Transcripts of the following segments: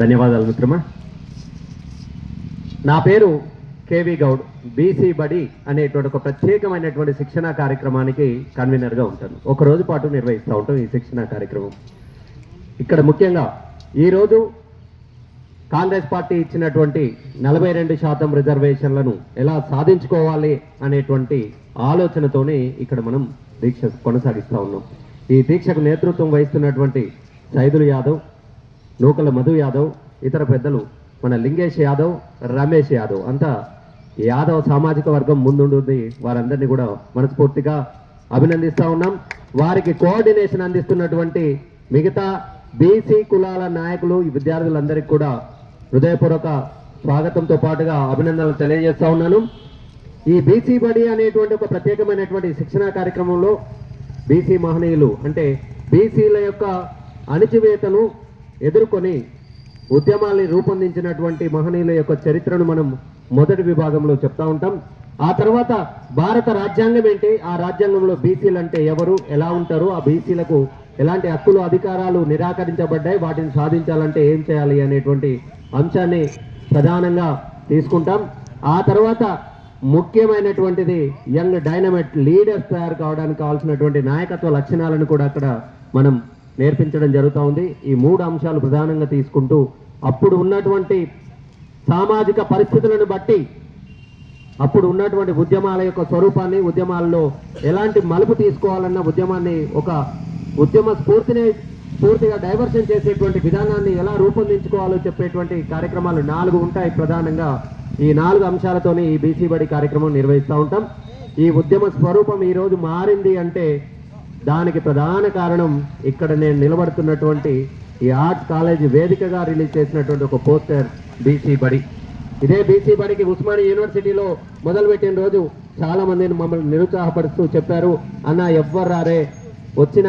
ధన్యవాదాలు మిత్రమా. నా పేరు కేవి గౌడ్ బీసీ బడి అనేటువంటి ఒక ప్రత్యేకమైనటువంటి శిక్షణ కార్యక్రమానికి కన్వీనర్గా ఉంటాను. ఒక రోజు పాటు నిర్వహిస్తూ ఉంటాం ఈ శిక్షణ కార్యక్రమం. ఇక్కడ ముఖ్యంగా ఈరోజు కాంగ్రెస్ పార్టీ ఇచ్చినటువంటి నలభై రెండు శాతం రిజర్వేషన్లను ఎలా సాధించుకోవాలి అనేటువంటి ఆలోచనతోనే ఇక్కడ మనం దీక్ష కొనసాగిస్తూ ఉన్నాం. ఈ దీక్షకు నేతృత్వం వహిస్తున్నటువంటి సైదులు యాదవ్ నూకల మధు యాదవ్ ఇతర పెద్దలు మన లింగేష్ యాదవ్ రమేష్ యాదవ్. అంతా యాదవ్ సామాజిక వర్గం ముందుంటుంది. వారందరినీ కూడా మనస్ఫూర్తిగా అభినందిస్తూ ఉన్నాం. వారికి కోఆర్డినేషన్ అందిస్తున్నటువంటి మిగతా బీసీ కులాల నాయకులు ఈ విద్యార్థులందరికీ కూడా హృదయపూర్వక స్వాగతంతో పాటుగా అభినందనలు తెలియజేస్తా ఉన్నాను. ఈ బీసీ బడి అనేటువంటి ఒక ప్రత్యేకమైనటువంటి శిక్షణా కార్యక్రమంలో బీసీ మహనీయులు అంటే బీసీల యొక్క అణిచివేతను ఎదుర్కొని ఉద్యమాల్ని రూపొందించినటువంటి మహనీయుల యొక్క చరిత్రను మనం మొదటి విభాగంలో చెప్తా ఉంటాం. ఆ తర్వాత భారత రాజ్యాంగం ఏంటి? ఆ రాజ్యాంగంలో బీసీలు అంటే ఎవరు? ఎలా ఉంటారు? ఆ బీసీలకు ఎలాంటి హక్కులు అధికారాలు నిరాకరించబడ్డాయి? వాటిని సాధించాలంటే ఏం చేయాలి అనేటువంటి అంశాన్ని ప్రధానంగా తీసుకుంటాం. ఆ తర్వాత ముఖ్యమైనటువంటిది యంగ్ డైనమైట్ లీడర్స్ తయారు కావడానికి కావాల్సినటువంటి నాయకత్వ లక్షణాలను కూడా అక్కడ మనం నేర్పించడం జరుగుతూ ఉంది. ఈ మూడు అంశాలు ప్రధానంగా తీసుకుంటూ అప్పుడు ఉన్నటువంటి సామాజిక పరిస్థితులను బట్టి అప్పుడు ఉన్నటువంటి ఉద్యమాల యొక్క స్వరూపాన్ని ఉద్యమాల్లో ఎలాంటి మలుపు తీసుకోవాలన్న ఉద్యమాన్ని ఒక ఉద్యమ స్ఫూర్తిని పూర్తిగా డైవర్షన్ చేసేటువంటి విధానాన్ని ఎలా రూపొందించుకోవాలో చెప్పేటువంటి కార్యక్రమాలు నాలుగు ఉంటాయి ప్రధానంగా. ఈ నాలుగు అంశాలతోనే ఈ బీసీ బడి కార్యక్రమం నిర్వహిస్తూ ఉంటాం. ఈ ఉద్యమ స్వరూపం ఈరోజు మారింది అంటే దానికి ప్రధాన కారణం ఇక్కడ నేను నిలబడుతున్నటువంటి ఈ ఆర్ట్స్ కాలేజ్ వేదికగా రిలీజ్ చేసినటువంటి ఒక పోస్టర్ బీసీ బడి. ఇదే బీసీ బడికి ఉస్మానియా యూనివర్సిటీలో మొదలుపెట్టిన రోజు చాలా మందిని మమ్మల్ని నిరుత్సాహపరుస్తూ చెప్పారు అన్న ఎవ్వరు రారే. వచ్చిన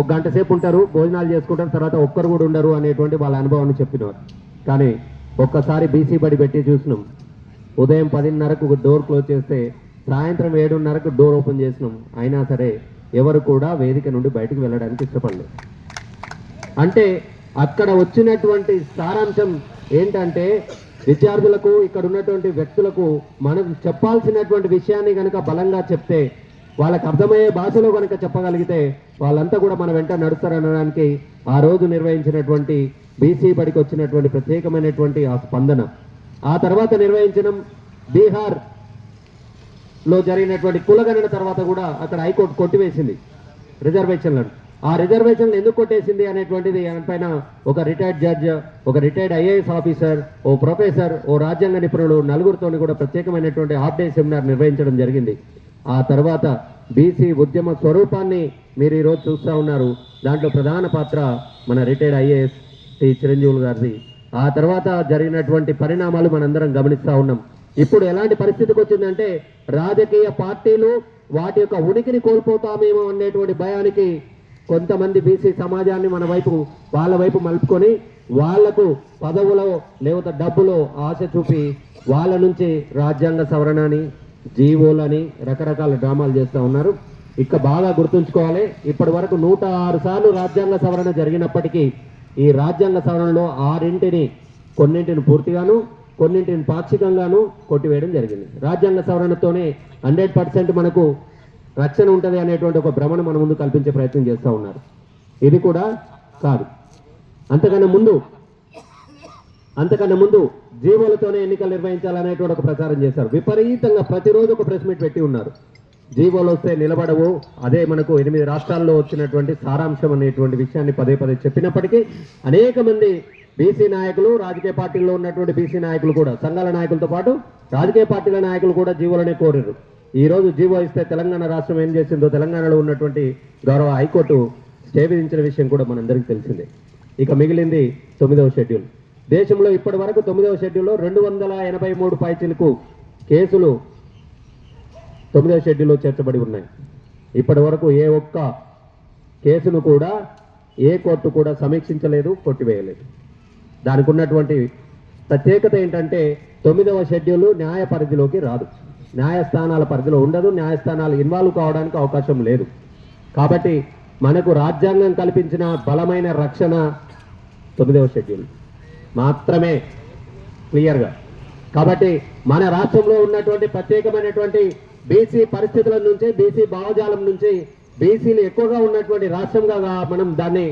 ఒక గంట సేపు ఉంటారు భోజనాలు చేసుకుంటారు తర్వాత ఒక్కరు కూడా ఉండరు అనేటువంటి వాళ్ళ అనుభవాన్ని చెప్పినారు కానీ ఒక్కసారి బీసీ బడి పెట్టి చూసినాం. ఉదయం పదిన్నరకు డోర్ క్లోజ్ చేస్తే సాయంత్రం ఏడున్నరకు డోర్ ఓపెన్ చేసినాం. అయినా సరే ఎవరు కూడా వేదిక నుండి బయటకు వెళ్ళడానికి ఇష్టపడలేదు. అంటే అక్కడ వచ్చినటువంటి సారాంశం ఏంటంటే విద్యార్థులకు ఇక్కడ ఉన్నటువంటి వ్యక్తులకు మనం చెప్పాల్సినటువంటి విషయాన్ని కనుక బలంగా చెప్తే వాళ్ళకి అర్థమయ్యే భాషలో కనుక చెప్పగలిగితే వాళ్ళంతా కూడా మన వెంట నడుస్తారనడానికి ఆ రోజు నిర్వహించినటువంటి బీసీ బడికి వచ్చినటువంటి ప్రత్యేకమైనటువంటి ఆ స్పందన. ఆ తర్వాత నిర్వహించడం బీహార్ లో జరిగినటువంటి కులగణన తర్వాత కూడా అక్కడ హైకోర్టు కొట్టివేసింది రిజర్వేషన్లను. ఆ రిజర్వేషన్లు ఎందుకు కొట్టేసింది అనేటువంటిది పైన ఒక రిటైర్డ్ జడ్జ్ ఒక రిటైర్డ్ ఐఏఎస్ ఆఫీసర్ ఓ ప్రొఫెసర్ ఓ రాజ్యాంగ నిపుణులు నలుగురితోని కూడా ప్రత్యేకమైనటువంటి హాఫ్ డే సెమినార్ నిర్వహించడం జరిగింది. ఆ తర్వాత బీసీ ఉద్యమ స్వరూపాన్ని మీరు ఈరోజు చూస్తూ ఉన్నారు. దాంట్లో ప్రధాన పాత్ర మన రిటైర్డ్ ఐఏఎస్ టి చిరంజీవులు గారిది. ఆ తర్వాత జరిగినటువంటి పరిణామాలు మనందరం గమనిస్తూ ఉన్నాం. ఇప్పుడు ఎలాంటి పరిస్థితికి వచ్చిందంటే రాజకీయ పార్టీలు వాటి యొక్క ఉనికిని కోల్పోతామేమో అనేటువంటి భయానికి కొంతమంది బీసీ సమాజాన్ని మన వైపు వాళ్ళ వైపు మలుపుకొని వాళ్ళకు పదవులో లేకపోతే డబ్బులో ఆశ చూపి వాళ్ళ నుంచి రాజ్యాంగ సవరణని జీవోలని రకరకాల డ్రామాలు చేస్తూ ఉన్నారు. ఇక బాగా గుర్తుంచుకోవాలి ఇప్పటి వరకు నూట ఆరు సార్లు రాజ్యాంగ సవరణ జరిగినప్పటికీ ఈ రాజ్యాంగ సవరణలో ఆరింటిని కొన్నింటిని పూర్తిగాను కొన్నింటిని పాక్షికంగాను కొట్టివేయడం జరిగింది. రాజ్యాంగ సవరణతోనే హండ్రెడ్ పర్సెంట్ మనకు రక్షణ ఉంటుంది అనేటువంటి ఒక భ్రమను మన ముందు కల్పించే ప్రయత్నం చేస్తూ ఉన్నారు. ఇది కూడా కాదు. అంతకన్నా ముందు అంతకన్నా ముందు జీవోలతోనే ఎన్నికలు నిర్వహించాలనేటువంటి ఒక ప్రచారం చేశారు. విపరీతంగా ప్రతిరోజు ఒక ప్రెస్ మీట్ పెట్టి ఉన్నారు. జీవోలు వస్తే నిలబడవు. అదే మనకు ఎనిమిది రాష్ట్రాల్లో వచ్చినటువంటి సారాంశం అనేటువంటి విషయాన్ని పదే పదే చెప్పినప్పటికీ అనేక మంది బీసీ నాయకులు రాజకీయ పార్టీల్లో ఉన్నటువంటి బీసీ నాయకులు కూడా సంఘాల నాయకులతో పాటు రాజకీయ పార్టీల నాయకులు కూడా జీవోలనే కోరారు ఈరోజు జీవో ఇస్తే తెలంగాణ రాష్ట్రం ఏం చేసిందో తెలంగాణలో ఉన్నటువంటి గౌరవ హైకోర్టు స్టే విధించిన విషయం కూడా మనందరికీ తెలిసిందే. ఇక మిగిలింది తొమ్మిదవ షెడ్యూల్. దేశంలో ఇప్పటి వరకు తొమ్మిదవ షెడ్యూల్లో రెండు వందల ఎనభై మూడు పైచిలకు కేసులు తొమ్మిదవ షెడ్యూల్లో చేర్చబడి ఉన్నాయి. ఇప్పటి వరకు ఏ ఒక్క కేసును కూడా ఏ కోర్టు కూడా సమీక్షించలేదు కొట్టివేయలేదు. దానికి ఉన్నటువంటి ప్రత్యేకత ఏంటంటే తొమ్మిదవ షెడ్యూల్ న్యాయ పరిధిలోకి రాదు. న్యాయస్థానాల పరిధిలో ఉండదు. న్యాయస్థానాలు ఇన్వాల్వ్ కావడానికి అవకాశం లేదు. కాబట్టి మనకు రాజ్యాంగం కల్పించిన బలమైన రక్షణ తొమ్మిదవ షెడ్యూల్. మాత్రమే క్లియర్గా. కాబట్టి మన రాష్ట్రంలో ఉన్నటువంటి ప్రత్యేకమైనటువంటి బీసీ పరిస్థితుల నుంచి బీసీ భావజాలం నుంచి బీసీలు ఎక్కువగా ఉన్నటువంటి రాష్ట్రంగా మనం దాన్ని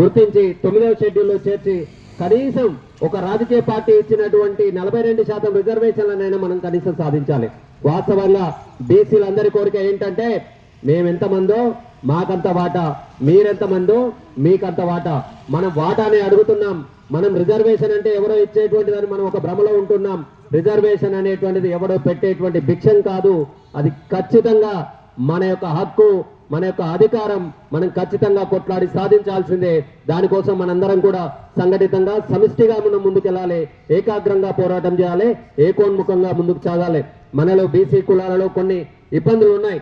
గుర్తించి తొమ్మిదవ షెడ్యూల్లో చేర్చి కనీసం ఒక రాజకీయ పార్టీ ఇచ్చినటువంటి నలభై రెండు శాతం రిజర్వేషన్లనైనా మనం కనీసం సాధించాలి. వాస్తవంగా బీసీలందరి కోరిక ఏంటంటే మేమెంతమందో మాకంత వాటా మీరెంతమందో మీకంత వాటా. మనం వాటానే అడుగుతున్నాం. మనం రిజర్వేషన్ అంటే ఎవరో ఇచ్చేటువంటిదని మనం ఒక భ్రమలో ఉంటున్నాం. రిజర్వేషన్ అనేటువంటిది ఎవడో పెట్టేటువంటి భిక్షం కాదు. అది ఖచ్చితంగా మన యొక్క హక్కు మన యొక్క అధికారం మనం ఖచ్చితంగా కొట్లాడి సాధించాల్సిందే. దానికోసం మనందరం కూడా సంఘటితంగా సమిష్టిగా మనం ముందుకెళ్ళాలి. ఏకాగ్రంగా పోరాటం చేయాలి. ఏకోన్ముఖంగా ముందుకు సాగాలి. మనలో బీసీ కులాలలో కొన్ని ఇబ్బందులు ఉన్నాయి.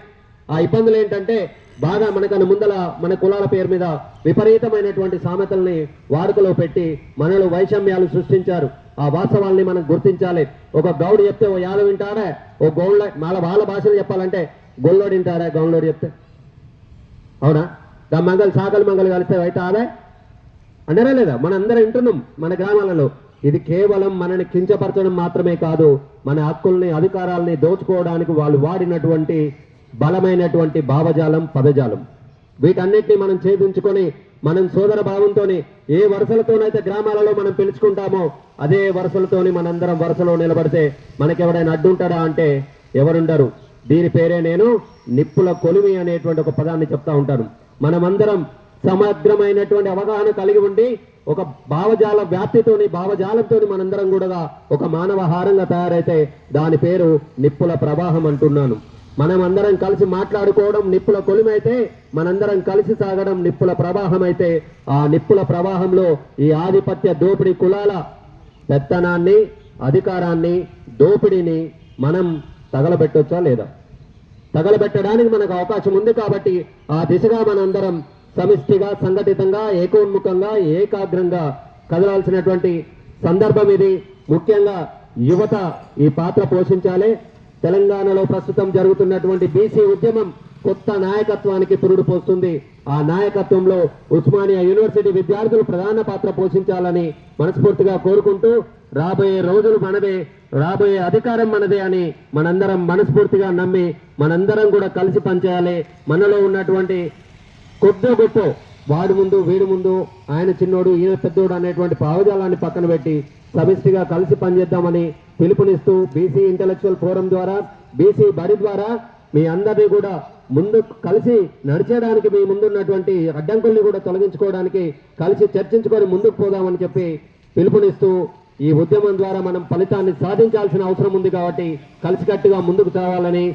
ఆ ఇబ్బందులు ఏంటంటే బాగా మనకన్నా ముందల మన కులాల పేరు మీద విపరీతమైనటువంటి సామెతల్ని వాడుకలో పెట్టి మనలో వైషమ్యాలు సృష్టించారు. ఆ వాస్తవాల్ని మనం గుర్తించాలి. ఒక గౌడు చెప్తే ఓ యాదవ్ వింటారా ఓ గౌళ్ళ వాళ్ళ వాళ్ళ భాషలో చెప్పాలంటే గొల్లోడు వింటారా చెప్తే అవునా? దా మంగళ సాగలు మంగళ కలిస్తే అయితే ఆదా అనరా లేదా? మన అందరం వింటున్నాం మన గ్రామాలలో. ఇది కేవలం మనని కించపరచడం మాత్రమే కాదు మన హక్కుల్ని అధికారాల్ని దోచుకోవడానికి వాళ్ళు వాడినటువంటి బలమైనటువంటి భావజాలం పదజాలం. వీటన్నిటిని మనం ఛేదించుకొని మనం సోదర భావంతోని ఏ వరుసలతోనైతే గ్రామాలలో మనం పిలుచుకుంటామో అదే వరుసలతోని మనందరం వరుసలో నిలబడితే మనకెవడైనా అడ్డుంటాడా అంటే ఎవరుండరు. దీని పేరే నేను నిప్పుల కొలిమి అనేటువంటి ఒక పదాన్ని చెప్తా ఉంటాను. మనమందరం సమగ్రమైనటువంటి అవగాహన కలిగి ఉండి ఒక భావజాల వ్యాప్తితోని భావజాలంతోని మనందరం కూడా ఒక మానవ హారంగా తయారైతే దాని పేరు నిప్పుల ప్రవాహం అంటున్నాను. మనం అందరం కలిసి మాట్లాడుకోవడం నిప్పుల కొలిమైతే మనందరం కలిసి సాగడం నిప్పుల ప్రవాహం అయితే ఆ నిప్పుల ప్రవాహంలో ఈ ఆధిపత్య దోపిడీ కులాల పెత్తనాన్ని అధికారాన్ని దోపిడీని మనం తగలబెట్టొచ్చా లేదా? తగలబెట్టడానికి మనకు అవకాశం ఉంది కాబట్టి ఆ దిశగా మనందరం సమిష్టిగా సంఘటితంగా ఏకోన్ముఖంగా ఏకాగ్రంగా కదలాల్సినటువంటి సందర్భం ఇది. ముఖ్యంగా యువత ఈ పాత్ర పోషించాలి. తెలంగాణలో ప్రస్తుతం జరుగుతున్నటువంటి బీసీ ఉద్యమం కొత్త నాయకత్వానికి పురుడు పోస్తుంది. ఆ నాయకత్వంలో ఉస్మానియా యూనివర్సిటీ విద్యార్థులు ప్రధాన పాత్ర పోషించాలని మనస్ఫూర్తిగా కోరుకుంటూ రాబోయే రోజులు మనదే రాబోయే అధికారం మనదే అని మనందరం మనస్ఫూర్తిగా నమ్మి మనందరం కూడా కలిసి పనిచేయాలి. మనలో ఉన్నటువంటి కొద్దో గొప్ప వాడి ముందు వీడి ముందు ఆయన చిన్నోడు ఈయన పెద్దోడు అనేటువంటి భావజాలాన్ని పక్కన పెట్టి సమిష్టిగా కలిసి పనిచేద్దామని పిలుపునిస్తూ బీసీ ఇంటలెక్చువల్ ఫోరం ద్వారా బీసీ బడి ద్వారా మీ అందరినీ కూడా ముందు కలిసి నడిచేయడానికి మీ ముందున్నటువంటి అడ్డంకుల్ని కూడా తొలగించుకోవడానికి కలిసి చర్చించుకొని ముందుకు పోదామని చెప్పి పిలుపునిస్తూ ఈ ఉద్యమం ద్వారా మనం ఫలితాన్ని సాధించాల్సిన అవసరం ఉంది కాబట్టి కలిసికట్టుగా ముందుకు సాగాలని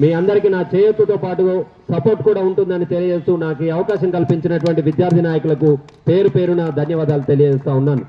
మీ అందరికీ నా చేయొత్తుతో పాటు సపోర్ట్ కూడా ఉంటుందని తెలియజేస్తూ నాకు ఈ అవకాశం కల్పించినటువంటి విద్యార్థి నాయకులకు పేరు పేరున ధన్యవాదాలు తెలియజేస్తా ఉన్నాను.